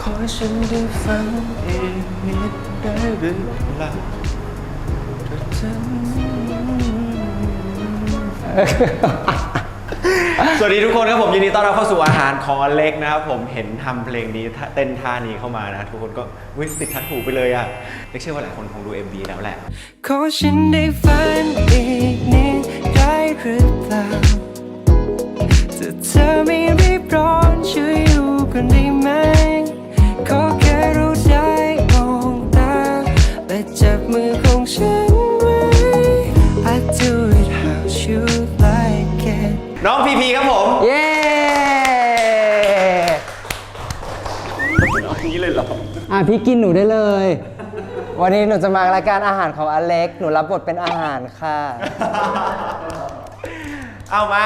ขอให้ฉันได้ฟังอีกนิดได้หรือเปล่าถ้าเธอสวัสดีทุกคนครับผมยินดีต้อนรับเข้าสู่อาหารของอเล็กนะครับผมเห็นทำเพลงนี้ท่าเต้นท่านี้เข้ามานะทุกคนก็วิติดทัดหูไปเลยอะเล็กเชื่อว่าหลายคนคงดู MV แล้วแหละขอฉันได้ฝันอีกนิดได้หรือเปล่าถ้าเธอไม่รีบร้อนช่วยอยู่กันได้ไหม ขอแค่รู้ได้มองตาและจับมือของฉันไว้ I do it how you like it น้องพีพีครับผมเย้เอาอย่างนี้เลยเหรออะพี่กินหนูได้เลย วันนี้หนูจะมารายการอาหารของอเล็ก หนูรับบทเป็นอาหารค่ะ เอามา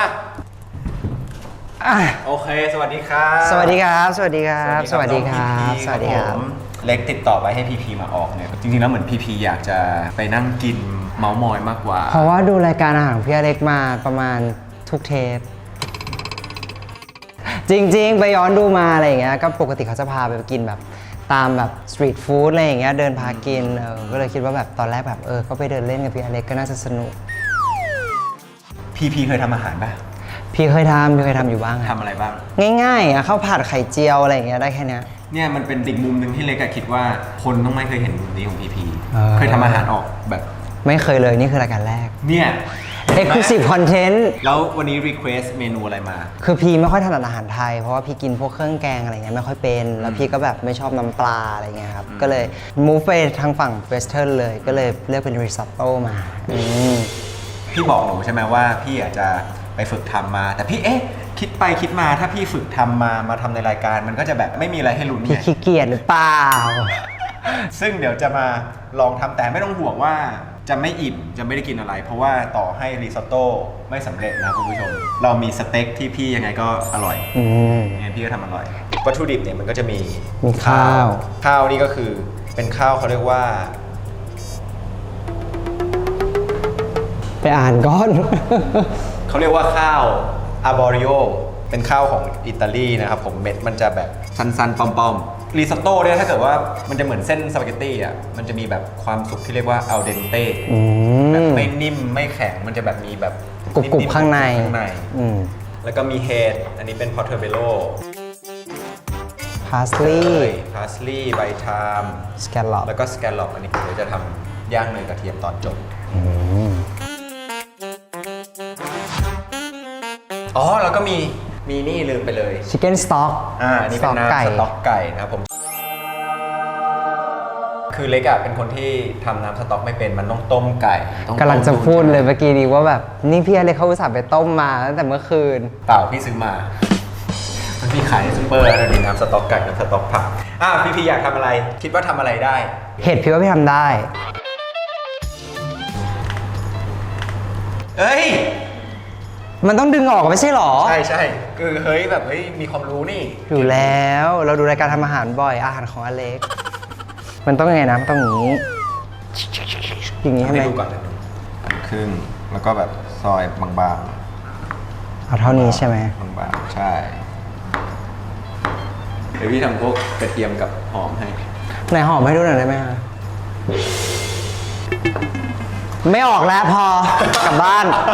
อะโอเค สวัสดีครับสวัสดีครับ สวัสดีครับ สวัสดีครับน้องสวัสดีครับผมเล็กติดต่อไปให้พีพีมาออกเนี่ยจริงๆแล้วเหมือนพีพีอยากจะไปนั่งกินเมาส์มอยมากกว่า เพราะว่าดูรายการอาหารของพี่อเล็กมาประมาณทุกเทป จริงๆ ไปย้อนดูมาอะไรอย่างเงี้ย ก็ปกติเขาจะพาไปกินแบบตามแบบสตรีทฟู้ดอะไรอย่างเงี้ย เดินพากิน เออ ก็เลยคิดว่าแบบตอนแรกแบบเออ ก็ไปเดินเล่นกับพี่อเล็กก็น่าจะสนุก พีพีเคยทำอาหารป่ะ พี่เคยทำพี่เคยทำอยู่บ้างคทำรับอะไรบ้าง ง่ายๆอะข้าวผัดไข่เจียวอะไรอย่างเงี้ยได้แค่เนี้ย เนี่ยมันเป็นอีกมุมหนึ่งที่เล็กอะคิดว่าคนต้องไม่เคยเห็นมุมนี้ของพีพีเออ เคยทำอาหารออกแบบไม่เคยเลยนี่คือรายการแรก เนี่ย Exclusive Content แล้ววันนี้รีเควสเมนูอะไรมา คือพี่ไม่ค่อยถนัดอาหารไทย เพราะว่าพี่กินพวกเครื่องแกงอะไรเงี้ยไม่ค่อยเป็น แล้วพี่ก็แบบไม่ชอบน้ำปลาอะไรเงี้ยครับ ก็เลย move ไปทางฝั่งเวสเทิร์นเลย ก็เลยเลือกเป็นริซอตโต้มาอืม พี่บอกหนูใช่ไหมว่าพี่อาจจะ ไปฝึกทำมา แต่พี่เอ๊ะคิดไปคิดมาถ้าพี่ฝึกทำมามาทำในรายการ มันก็จะแบบไม่มีอะไรให้ลุ้นพี่ไงขี้เกียจหรือเปล่า ซึ่งเดี๋ยวจะมาลองทำแต่ไม่ต้องห่วงว่าจะไม่อิ่มจะไม่ได้กินอะไร เพราะว่าต่อให้รีซอตโต้ไม่สำเร็จนะคุณผู้ชม เรามีสเต็กที่พี่ยังไงก็อร่อยอืมยังไงพี่ก็ทำอร่อยวัตถุดิบเนี่ยมันก็จะมีมีข้าว ข้าวนี่ก็คือเป็นข้าวเขาเรียกว่า ไปอ่านก่อน เขาเรียกว่าข้าวอาบอริโอเป็นข้าวของอิตาลีนะครับผมเม็ดมันจะแบบสั้นๆปอมๆรีซอตโต้เนี่ยถ้าเกิดว่ามันจะเหมือนเส้นสปาเกตตี้อะมันจะมีแบบความสุกที่เรียกว่าอัลเดนเต้อืแบบมไม่นิ่มไม่แข็งมันจะแบบมีแบบกรุบกรุบนิ่มๆข้างใน ข้างใน อืมแล้วก็มีเฮดอันนี้เป็นพอเทอร์เบโลพาสลีย์พาสลีย์ใบชาม สแกลลอปแล้วก็สแกลล็อปอันนี้เดี๋ยวจะทำย่างเนยกระเทียมตอนจบ อืม อ๋อแล้วก็มีมีนี่ลืมไปเลยชิคเก้นสต็อกอ่าอันนี้สเป็ต็อนกน้ำไก่สต๊อกไก่นะครับผม คือเล็กอะเป็นคนที่ทำน้ำสต๊อกไม่เป็นมันต้องต้มไก่ต้องกำลังจะต้มพูดเลยเมื่อกี้นี้ว่าแบบนี่พี่อเล็กเขาอุตส่าห์ไปต้มมาตั้งแต่เมื่อคืน เปล่าพี่ซื้อมา มันมีขายในซูเปอร์แล้วมีน้ำสต๊อกไก่น้ำสต๊อกผักอ่าพี่พี่อยากทำอะไร คิดว่าทำอะไรได้ เห็ดพี่ว่าพี่ทำได้ เอ้ย มันต้องดึงออกไม่ใช่หรอ ใช่ใช่คือเฮ้ยแบบเฮ้ยมีความรู้นี่อยู่แล้วเราดูรายการทำอาหารบ่อยอาหารของอเล็ก มันต้องยังไงนะมันต้องอย่างนี้ อย่างนี้ใช่ไหมให้ดูก่อนนิดนึงครึ่งแล้วก็แบบซอยบางเอาเท่านี้ใช่ไหมๆบางๆใช่เดี๋ยวพี่ทำพวกกระเทียมกับหอมให้ ไหนหอมให้ดูหน่อยได้ไหมคะไม่ออกแล้วพอกลับบ้านหอม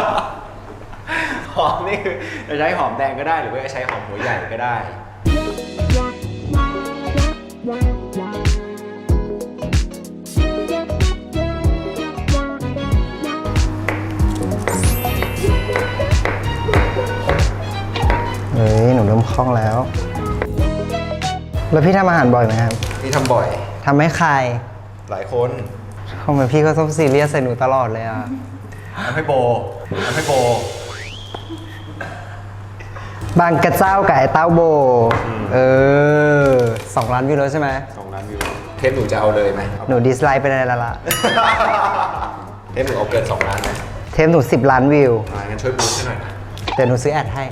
นี่คือจะใช้หอมแดงก็ได้หรือว่าจะใช้หอมหัวใหญ่ก็ได้ เฮ้ยหนูเริ่มคล่องแล้ว แล้วพี่ทำอาหารบ่อยไหมครับพี่ทำบ่อย ทำให้ใครหลายคนทำไมพี่ก็ต้องซีเรียสใส่หนูตลอดเลยอะ ทำให้โบทำให้โบ บางกระเจ้ากับไอ้เต้าโบ เออสองล้านวิวแล้วใช่ไหม สองล้านวิวเทปหนูจะเอาเลยไหมหนูดิสไลค์ไปเลยละละ เทปหนูเอาเกินสองล้านไหมเทปหนูสิบล้านวิว อ่างั้นช่วยบูสต์ให้หน่อยนะเดี๋ยวหนูซื้อแอดให้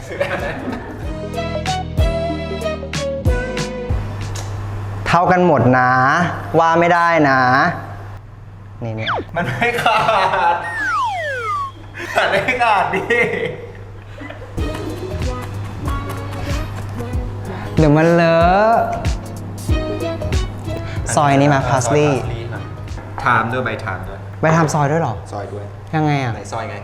เท่ากันหมดนะ ว่าไม่ได้นะ นี่เนี่ย มันไม่ขาดขาดไม่ขาดดิ เดี๋ยวมันเลอะซอยนี้มาพาสลีย์ไทม์ด้วยใบไทม์ด้วย ไปทำซอยด้วยเหรอ ซอยด้วยยังไงอะไหนซอยไง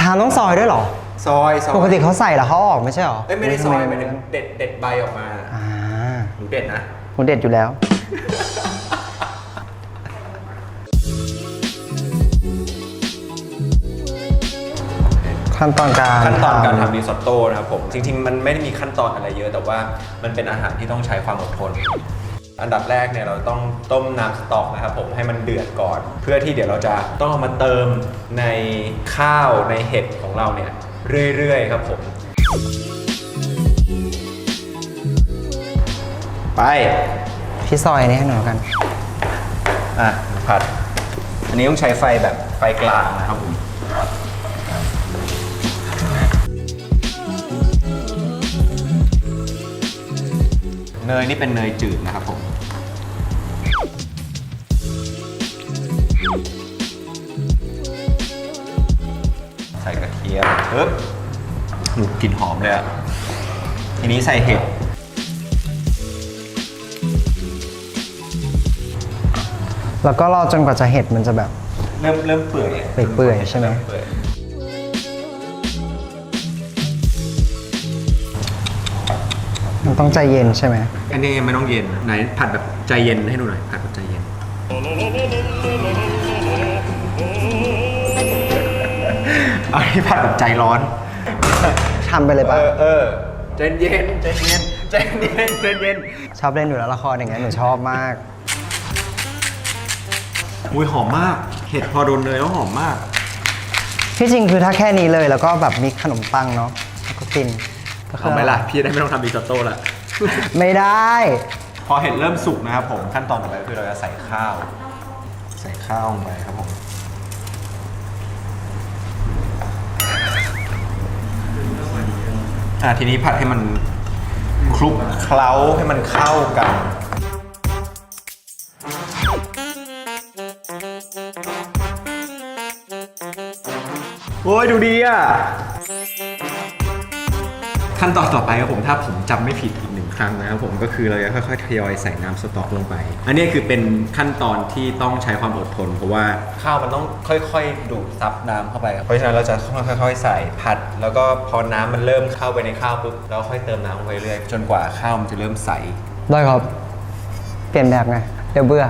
ทำต้องซอยด้วยเหรอ ซอยซอยปกติเขาใส่แล้วเขาเอาออกไม่ใช่เหรอเอ้ยไม่ได้ซอยทำหมายถึงเด็ดเด็ดใบออกมา อ่าหนูเด็ดนะ ผมเด็ดอยู่แล้ว ขั้นตอนการขั้นตอนการทำริซอตโต้นะครับผม จริง ๆ มันไม่ได้มีขั้นตอนอะไรเยอะ แต่ว่ามันเป็นอาหารที่ต้องใช้ความอดทน อันดับแรกเนี่ยเราต้องต้มน้ำสต๊อกนะครับผมให้มันเดือดก่อน เพื่อที่เดี๋ยวเราจะต้องเอามาเติมในข้าวในเห็ดของเราเนี่ยเรื่อยๆ ครับผม ไป พี่ซอยนี่ให้หน่อยแล้วกัน อะผัด อันนี้ต้องใช้ไฟแบบไฟกลางนะครับผม เนยนี่เป็นเนยจืดนะครับผมใส่กระเทียมปึ๊บหนูกลิ่นหอมเลยอะทีนี้ใส่เห็ดแล้วก็รอจนกว่าจะเห็ดมันจะแบบ เริ่มเริ่มเปื่อยเปื่อยๆใช่ไหม เริ่เปื่อย ต้องใจเย็นใช่ไหมอันนี้ยังไม่ต้องเย็นไหนผัดแบบใจเย็นให้ดูหน่อยผัดแบบใจเย็นอันนี้ผัดแบบใจร้อน ทำไปเลยเอปะอเออใจเย็นใจเย็นใจเย็นใจเย็นชอบเล่นอยู่แล้วละครอย่างเงี้ยหนูชอบมาก อุ้ยหอมมาก เห็ดพอโดนเนยแล้วหอมมาก ที่จริงคือถ้าแค่นี้เลยแล้วก็แบบมีขนมปังเนาะแล้วก็กินก็คื เอาไหมล่ะพี่ได้ไม่ต้องทำริซอตโต้ละไม่ได้ พอเห็ดเริ่มสุกนะครับผมขั้นตอนต่อไปก็คือเราจะใส่ข้าว ใส่ข้าวลงไปครับผมอะทีนี้ผัดให้มันคลุกเคล้าให้มันเข้ากันโอ้ยดูดีอะ ขั้นตอนต่อไปครับผมถ้าผมจำไม่ผิดอีกหนึ่งครั้งนะครับผมก็คือเราจะค่อยๆทยอยใส่น้ำสต๊อกลงไป อันนี้คือเป็นขั้นตอนที่ต้องใช้ความอดทน เพราะว่าข้าวมันต้องค่อยๆ ดูดซับน้ำเข้าไปเพราะฉะนั้นเราจะค่อยๆ ใส่ผัด แล้วก็พอน้ำมันเริ่มเข้าไปในข้าวปุ๊บเราค่อยเติมน้ำลงไปเรื่อยจนกว่าข้าวมันจะเริ่มใส ได้ครับ เปลี่ยนแบบไง เดี๋ยวเบื่อ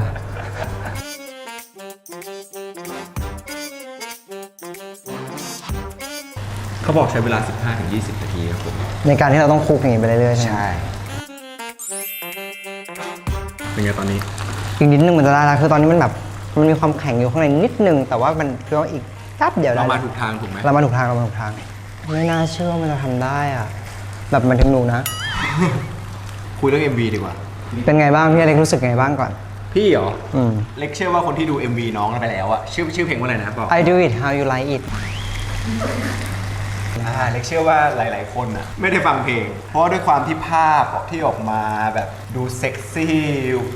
เขาบอกใช้เวลา 15-20 นาทีครับผม ในการที่เราต้องคลุกอย่างนี้ไปเรื่อยๆใช่ไหมเป็นไงตอนนี้ อีกนิดนึงมันจะได้แล้วคือตอนนี้มันแบบมันมีความแข็งอยู่ข้างในนิดนึง แต่ว่ามันคือว่าอีกแป๊บเดียวได้เรามาแล้วถูกทางถูกไหมเรามาถูกทางเรามาถูกทางไม่น่าเชื่อว่ามันจะทำได้อะแบบมันถึงหนูนะ คุยเรื่อง MV ดีกว่า เป็นไงบ้างพี่อเล็กรู้สึกไงบ้างก่อน พี่เหรอ อืม เล็กเชื่อว่าคนที่ดู MV น้องไปแล้วอะชื่อชื่อเพลงว่าอะไรนะบอก I do it how you like it อ่าเล็กเชื่อว่าหลาย ๆ คนอะไม่ได้ฟังเพลง เพราะว่าด้วยความที่ภาพที่ออกมาแบบดูเซ็กซี่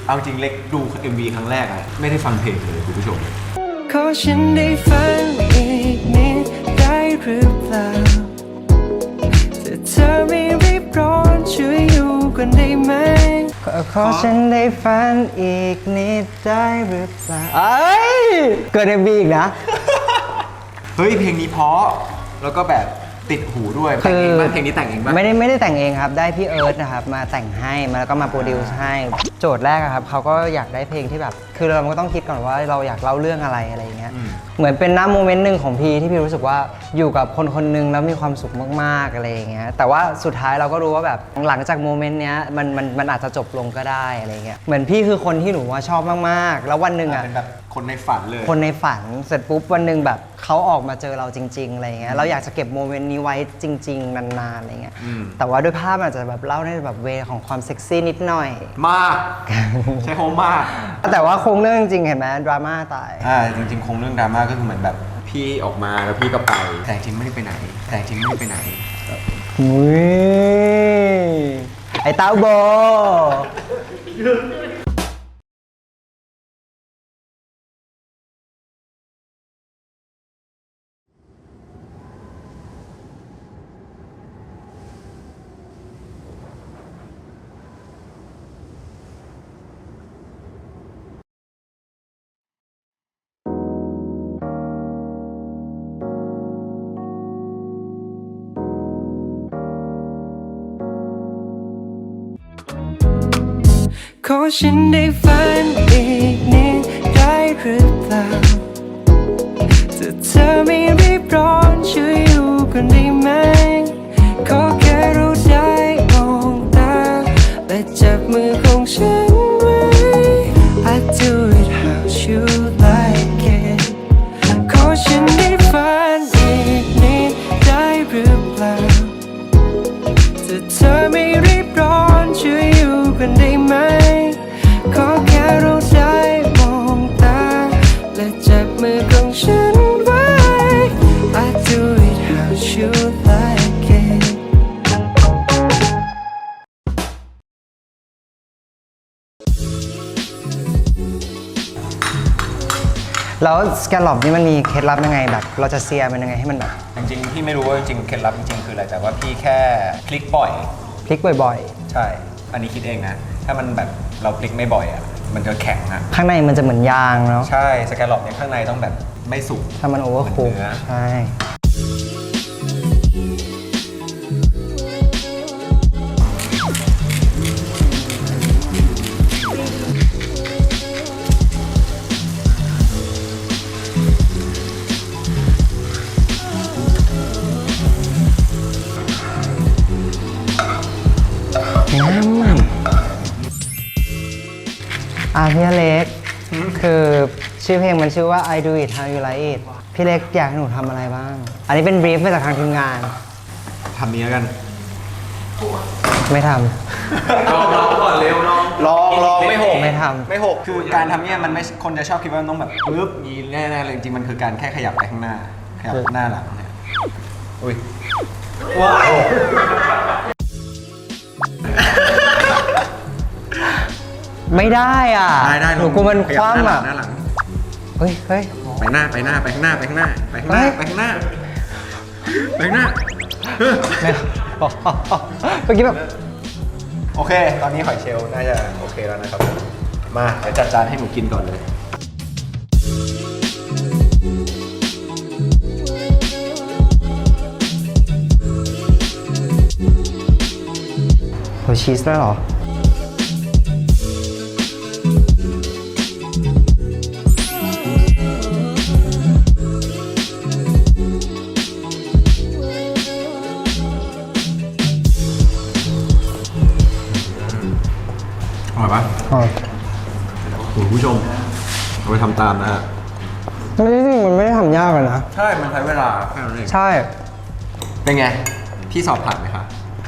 เอาจริงเล็กดู MV ครั้งแรกอะไม่ได้ฟังเพลงเลยคุณผู้ชมขอฉันได้ฟังอีกนิดได้หรือเปล่าถ้าเธอไม่รีบร้อนช่วยอยู่กันได้ไหมขอขอฉันได้ฟังอีกนิดได้หรือเปล่าเอ้ยเกิดในบีอีกนะ เฮ้ยเพลงนี้เพราะแล้วก็แบบ ติดหูด้วยแต่งเองบ้างเพลงนี้แต่งเองบ้าง ไม่ได้ไม่ได้แต่งเองครับ ได้พี่เอิร์ธนะครับมาแต่งให้มาแล้วก็มาโปรดิวซ์ให้ โจทย์แรกอะครับเขาก็อยากได้เพลงที่แบบ คือเราก็ต้องคิดก่อนว่าเราอยากเล่าเรื่องอะไรอะไรอย่างเงี้ย อืม เหมือนเป็นน้ำโมเมนต์หนึ่งของพี่ที่พี่รู้สึกว่าอยู่กับคนคนหนึงแล้วมีความสุขมากๆอะไรอย่างเงี้ย แต่ว่าสุดท้ายเราก็รู้ว่าแบบหลังจากโมเมนต์เนี้ยมันมันมันอาจจะจบลงก็ได้อะไรเงี้ย เหมือนพี่คือคนที่หนูว่าชอบมากๆ แล้ววันหนึ่งอะ เป็นแบบคนในฝันเลย คนในฝันเสร็จปุ๊บวันหนึ่งแบบเขาออกมาเจอเราจริงๆอะไรเงี้ยเราอยากจะเก็บโมเมนต์นี้ไว้จริง ๆ นานๆอะไรเงี้ยอืม แต่ว่าด้วยภาพมันอาจจะแบบเล่าในแบบเวของความเซ็กซี่นิดหน่อย มาก ใช้คำว่ามาก แต่ว่าโครงเรื่องจริงๆเห็นไหมดราม่าตาย อ่าจริงๆ คงเรื่องดราม่าก็คือเหมือนแบบพี่ออกมาแล้วพี่ก็ไป แต่จริงไม่ได้ไปไหน แต่จริงไม่ได้ไปไหน อุ้ยไอ้เต้าโบ ขอฉันได้ฝันอีกนิดได้หรือเปล่าถ้าเธอไม่รีบร้อนช่วยอยู่กันได้ไหม ขอแค่รู้ได้มองตาและจับมือของฉัน แล้วสแกลลอปนี่มันมีเคล็ดลับยังไงแบบ เราจะเซียมันยังไงให้มันแบบจริงๆพี่ไม่รู้ว่าจริงๆเคล็ดลับจริงๆคืออะไรแต่ว่าพี่แค่พลิกบ่อย พลิกบ่อยใช่ อันนี้คิดเองนะ ถ้ามันแบบเราพลิกไม่บ่อยอะ มันจะแข็งอะ ๆ ข้างในมันจะเหมือนยางเนาะใช่ สแกลลอปเนี่ยข้างในต้องแบบไม่สุก ถ้ามันโอเวอร์คุกเหมือนเนื้อ ใช่ น้ำมันอะพี่อเล็ก คือชื่อเพลงมันชื่อว่า I Do It How You Like It พี่เล็กอยากให้หนูทำอะไรบ้าง อันนี้เป็นบรีฟมาจากทางทีมงาน ทำนี้แล้วกัน ไม่ทลองลองก่อนเร็วลองลองลองไม่หกไม่ทำ ไม่หกคือการทำเนี่ยมันไม่คนจะชอบคิดว่ามันต้องแบบปึ๊บนี้แน่ๆเลยจริงๆมันคือการแค่ขยับไปข้างหน้า ขยับหน้าหลังเนี่ยอุ้ยว้าวำ ไม่ได้อะได้ได้หนูกลัวมันขยัคบหน้าว่ำหลัอะงหน้าหลังเฮ้ยเฮ้ยไปหน้าไปหน้าไปข้างหน้าไปข้างหน้าไปข้างหน้าเฮ้ยไปข้างหน้าไปข้างหน้าเออไม่เมื่อกี้แบบโอเค ตอนนี้หอยเชลล์น่าจะโอเคแล้วนะครับผมมาเดี๋ยวจัดจานให้หนูกินก่อนเลย โหชีสด้วยเหรออร่อยปะอ๋อคุณผู้ชมเอาไปทำตามนะฮะไม่ได้จริงมันไม่ได้ทำยากเลยนะ ใช่ มันใช้เวลาแค่นั้นเองใช่ เป็นไง พี่สอบผ่านไหมคะ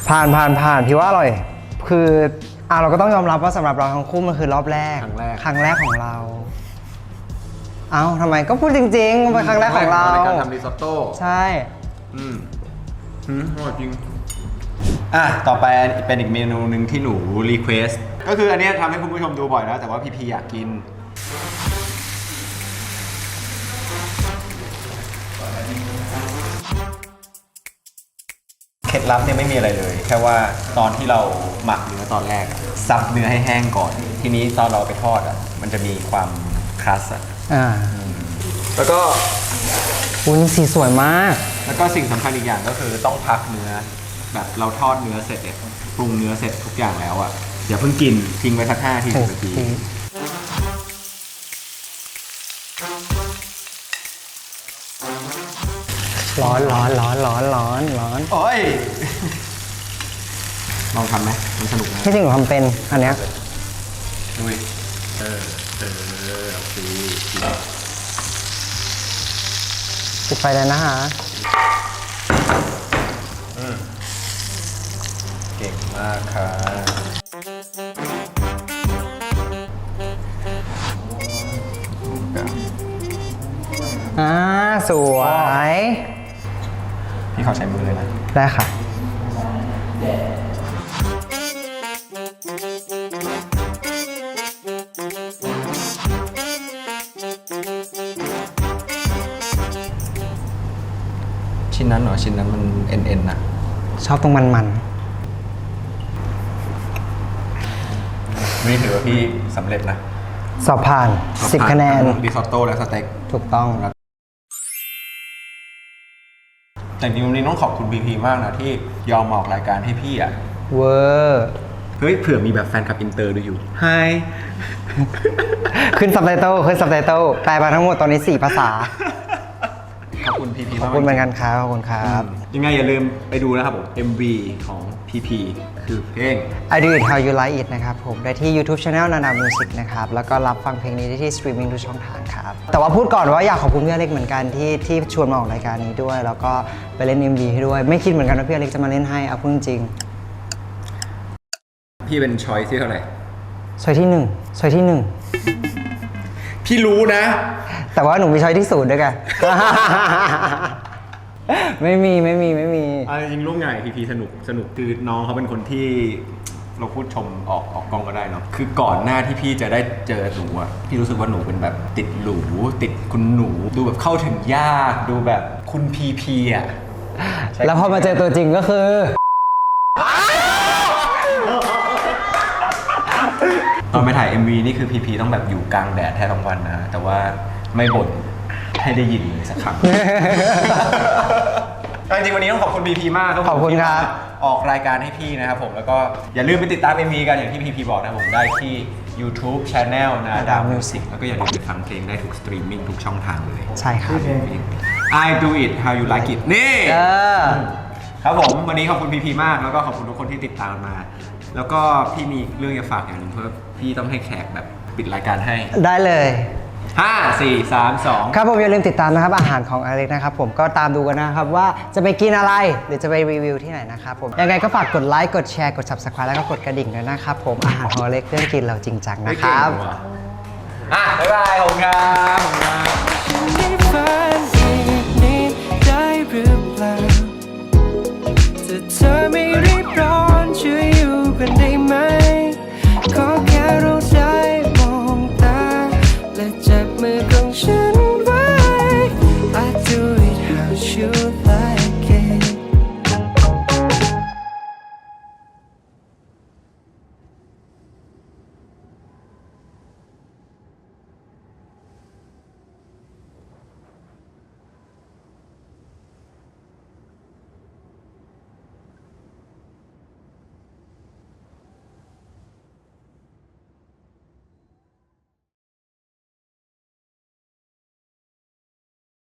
ผ่านผ่านผ่านพี่ว่าอร่อย คืออะเราก็ต้องยอมรับว่าสำหรับเราทั้งคู่มันคือรอบแรกครั้งแรก ครั้งแรกของเรา เอ้าทำไมก็พูดจริงๆมันเป็นครั้งแรกของเราในการทำริซอตโต้ใช่ อืมอืมอร่อยจริง อะ ต่อไปเป็นอีกเมนูหนึ่งที่หนูรีเควสก็คืออันเนี้ยทำให้คุณผู้ชมดูบ่อยแล้ว แต่ว่าพี่พีอยากกิน ล็ดลับเนี่ยไม่มีอะไรเลย แค่ว่าตอนที่เราหมักเนื้อตอนแรกอะซับเนื้อให้แห้งก่อน ทีนี้ตอนเราไปทอดอะมันจะมีความคลัสอะอ่าแล้วก็อุ้ยสีสวยมาก แล้วก็สิ่งสำคัญอีกอย่างก็คือต้องพักเนื้อ แบบเราทอดเนื้อเสร็จเนี่ยปรุงเนื้อเสร็จทุกอย่างแล้วอะอย่าเพิ่งกินทิ้งไว้สักห้าทีสิบนาที ร้อนร้อนร้อนร้อนร้อนร้อนโอ้ยลองทำไหมมันสนุกนะที่จริงหนูทำเป็นอันเนี้ยดูดิเออเออเอาสิปิดไฟเลยนะฮะเก่งมากค่ะอ่าสวย พี่เขาใช้มือเลยนะ ได้ค่ะ ชิ้นนั้นเหรอชิ้นนั้นมันเอ็นเอ็นนะชอบตรงมันมันนี่ถือว่าพี่สำเร็จนะ ๆสอบผ่าน 10 คะแนนริซอตโต้และสเต็ก ถูกต้อง แต่จริงๆวันนี้ต้องขอบคุณบีพีมากนะที่ยอมมาออกรายการให้พี่อะ เวอร์เฮ้ยเผื่อมีแบบแฟนคลับอินเตอร์ดูอยู่ Hi ขึ้นซับไตเติลขึ้นซับไตเติลแปลมาทั้งหมดตอนนี้ 4 ภาษา ขอบคุณพีพีขอบคุณเหมือนกันครับขอบคุณครับยังไงอย่าลืมไปดูนะครับผม MV ของ PP คือเพลง I Do It How You Like It นะครับผมได้ที่ YouTube Channel นานา Music นะครับ แล้วก็รับฟังเพลงนี้ได้ที่สตรีมมิ่งทุกช่องทางครับ แต่ว่าพูดก่อนว่าอยากขอบคุณพี่อเล็กเหมือนกันที่ที่ชวนมาออกรายการนี้ด้วย แล้วก็ไปเล่น MV ให้ด้วย ไม่คิดเหมือนกันว่าพี่อเล็กจะมาเล่นให้เอาพูดจริงพี่เป็นชอยที่เท่าไหร่ซอยที่หนึ่งซอยที่หนึ่งพี่รู้นะ แต่ว่าหนูมีช้อยที่ศูนย์ด้วยกัน ไม่มีไม่มีไม่มี อะจริงๆร่วมงานพีพีสนุกสนุกคือน้องเขาเป็นคนที่เราพูดชมออกออกกล้องก็ได้เนาะคือก่อนหน้าที่พี่จะได้เจอหนูอะพี่รู้สึกว่าหนูเป็นแบบติดหรูติดคุณหนู ดูแบบเข้าถึงยากดูแบบคุณพีพีอะใช่แล้วพอมาเจอตัวจริงก็คือ ตอนไปถ่าย MV นี่คือพีพีต้องแบบอยู่กลางแดดแทบทั้งวันนะแต่ว่าไม่บ่น ให้ได้ยินเลยสักครั้งจริงๆวันนี้ต้องขอบคุณพีพีมากรับผมขอบคุณครับ ที่มาออกรายการให้พี่นะครับผมแล้วก็อย่าลืมไปติดตาม MV กันอย่างที่พีพีบอกนะครับผมได้ที่ YouTube Channel นาดาวมิวสิกแล้วก็อย่าลืมไปฟังเพลงได้ทุกสตรีมมิ่งทุกช่องทางเลย ใช่ครับ I do it how you like it นี่ เออ ครับผม วันนี้ขอบคุณพีพีมากแล้วก็ขอบคุณทุกคนที่ติดตามมา แล้วก็พี่มีเรื่องจะฝากอย่างหนึงเพราะพี่ต้องให้แขกแบบปิดรายการให้ ได้เลย ห้าสี่สามสองครับผมอย่าลืมติดตามนะครับอาหารของอเล็กนะครับผมก็ตามดูกันนะครับว่าจะไปกินอะไรหรือจะไปรีวิวที่ไหนนะครับผมยังไงก็ฝากกดไลค์กดแชร์กด subscribe แล้วก็กดกระดิ่งด้วยนะครับผมอาหารของอเล็กเรื่องกินเราจริงจังนะครับ อะ บ๊ายบายขอบคุณครับขอบคุณครับ ไม่ฝันอีกนิดได้หรือเปล่าถ้าเธอไม่น มือ